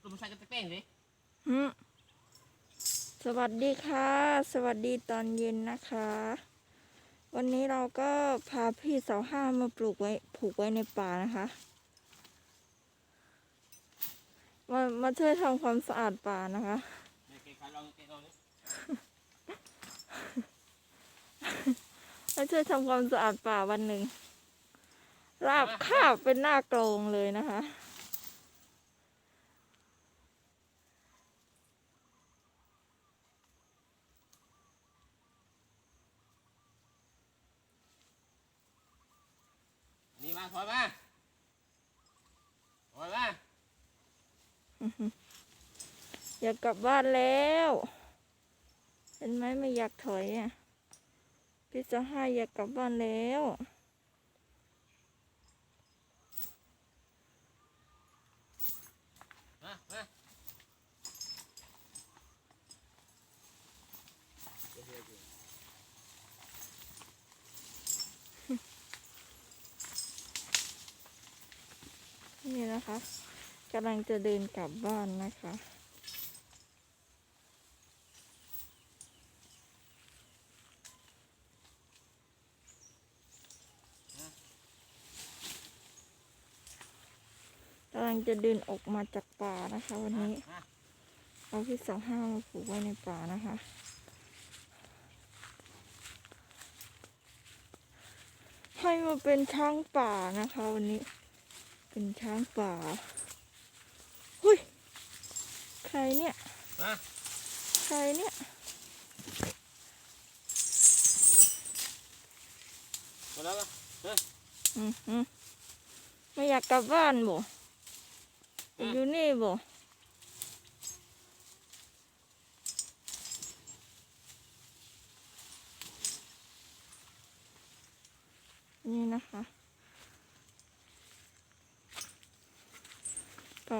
ตัวมันใส่กระเป้งสิหืมสวัสดีค่ะ สวัสดีตอนเย็นนะคะ วันนี้เราก็พาพี่เสาห้ามาปลูกไว้ผูกไว้ในป่านะคะมามาช่วยทำความสะอาดป่านะคะมาช่วยทำความสะอาดป่าวันหนึ่งราบคาบเป็นหน้ากลงเลยนะคะ ถอยมาถอยมาอยากกลับบ้านแล้ว เห็นไหมไม่อยากถอยอะพี่จะให้อยากกลับบ้านแล้ว นี่นะคะกำลังจะเดินกลับบ้านนะคะ กำลังจะเดินออกมาจากป่านะคะ วันนี้เอาพี่สองห้ามาผูกไว้ในป่านะคะให้มาเป็นช้างป่านะคะวันนี้ เป็นช้างป่าหุยใครเนี่ย มาใครเนี่ยมาแล้วมาเฮ้ยอืมอืมไม่อยากกลับบ้านบ่อยากอยู่นี่บ่ นี่นะคะ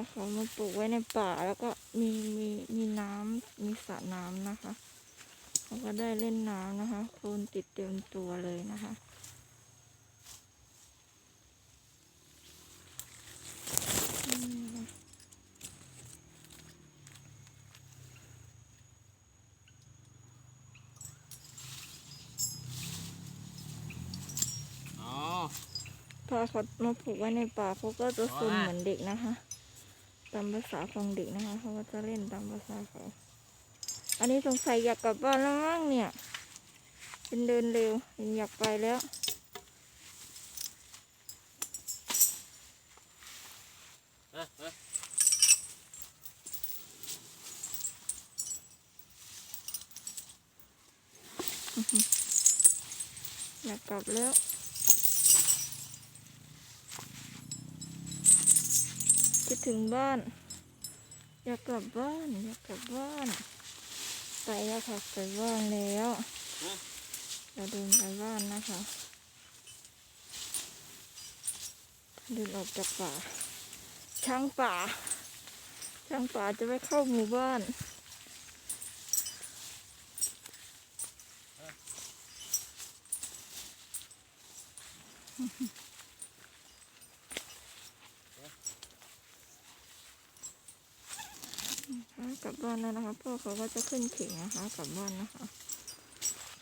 ก็เขามาปลูกไว้ในป่าแล้วก็มีมีมีน้ำมีสระน้ำนะคะเขาก็ได้เล่นน้ำนะคะโคลนติดเต็มตัวเลยนะคะอืมอ๋อพอเขามาผูกไว้ในป่าเขาก็จะซนว้าเหมือนเด็กนะคะ ตามภาษาของเด็กนะคะเขาก็จะเล่นตามภาษาเขาอันนี้สงสัยอยากกลับบ้านแล้วมั้งเนี่ย เป็นเดินเร็วเห็นอยากไปแล้วมามาอยากกลับแล้ว คิดถึงบ้าน อยากกลับบ้าน อยากกลับบ้าน ไปแล้วค่ะไปบ้านแล้วมาเราเดินไปบ้านนะคะเดินออกจากป่า ช้างป่า ช้างป่าจะไปเข้าหมู่บ้าน กลับบ้านแล้วนะคะพ่อเขาก็จะขึ้นเข่งนะคะกลับบ้านนะคะ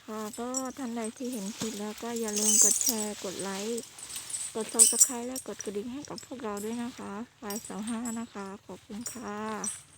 ค่ะก็ท่านใดที่เห็นคลิปแล้วก็อย่าลืมกดแชร์กดไลค์กดซับสไครต์และกดกระดิ่งให้กับพวกเราด้วยนะคะไฟสาห้านะคะ ขอบคุณค่ะ